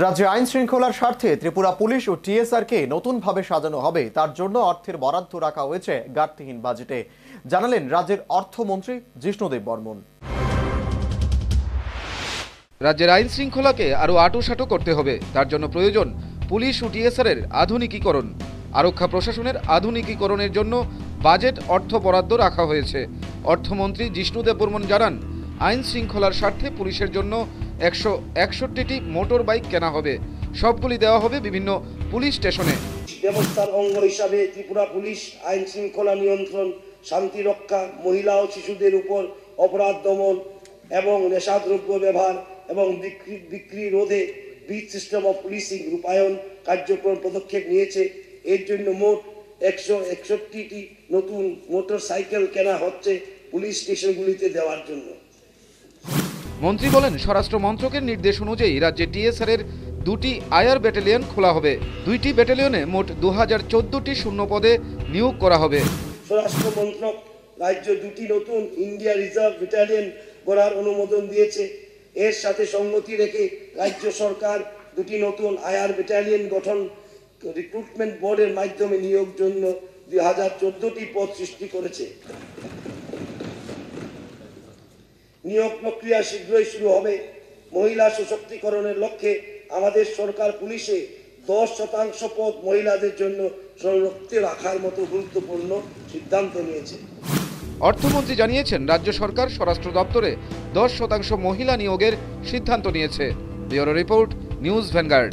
রাজ্যে আইন শৃঙ্খলার স্বার্থে ত্রিপুরা পুলিশ ও টিএসআরকে নতুনভাবে সাজানো হবে। তার জন্য অর্থের বরাদ্দ রাখা হয়েছে ঘাটতিহীন বাজেটে। জানালেন রাজ্যের অর্থমন্ত্রী জিষ্ণুদেব বর্মন। রাজ্যের আইন শৃঙ্খলাকে আরও আটোসাটো করতে হবে। তার জন্য প্রয়োজন পুলিশ ও টিএসআরের আধুনিকীকরণ। আরক্ষা প্রশাসনের আধুনিকীকরণের জন্য বাজেট অর্থ বরাদ্দ রাখা হয়েছে। অর্থমন্ত্রী জিষ্ণুদেব বর্মন জানান আইন শৃঙ্খলার স্বার্থে পুলিশের জন্য একশো একষট্টিটি মোটর বাইক কেনা হবে। সবগুলি দেওয়া হবে বিভিন্ন পুলিশ স্টেশনে। ব্যবস্থার অঙ্গ হিসাবে ত্রিপুরা পুলিশ আইন শৃঙ্খলা নিয়ন্ত্রণ, শান্তি রক্ষা, মহিলা ও শিশুদের উপর অপরাধ দমন এবং নেশাদ্রব্য ব্যবহার এবং বিক্রি বিক্রি রোধে বিট সিস্টেম অফ পুলিশিং রূপায়ণ কার্যক্রম পদক্ষেপ নিয়েছে। এর জন্য মোট একশো একষট্টিটি নতুন মোটর সাইকেল কেনা হচ্ছে পুলিশ স্টেশনগুলিতে দেওয়ার জন্য। মন্ত্রী বলেন, স্বরাষ্ট্র মন্ত্রকের নির্দেশ অনুযায়ী রাজ্যে টিএসআর এর দুটি আয়ার ব্যাটালিয়ন খোলা হবে। দুইটি ব্যাটালিয়নে মোট দু হাজার চোদ্দটি শূন্য পদে নিয়োগ করা হবে। স্বরাষ্ট্র মন্ত্রক রাজ্য দুটি নতুন ইন্ডিয়া রিজার্ভ ব্যাটালিয়ন গড়ার অনুমোদন দিয়েছে। এর সাথে সঙ্গতি রেখে রাজ্য সরকার দুটি নতুন আয়ার ব্যাটালিয়ন গঠন রিক্রুটমেন্ট বোর্ডের মাধ্যমে নিয়োগ জন্য দুই হাজার চোদ্দটি পদ সৃষ্টি করেছে। নিয়োগ প্রক্রিয়া শীঘ্রই শুরু হবে। মহিলা সশক্তিকরণের লক্ষ্যে আমাদের সরকার পুলিশে দশ শতাংশ পদ মহিলাদের জন্য সংরক্ষিত রাখার মতো গুরুত্বপূর্ণ সিদ্ধান্ত নিয়েছে। অর্থমন্ত্রী জানিয়েছেন, রাজ্য সরকার স্বরাষ্ট্র দপ্তরে দশ শতাংশ মহিলা নিয়োগের সিদ্ধান্ত নিয়েছে। Bureau report, news Vanguard.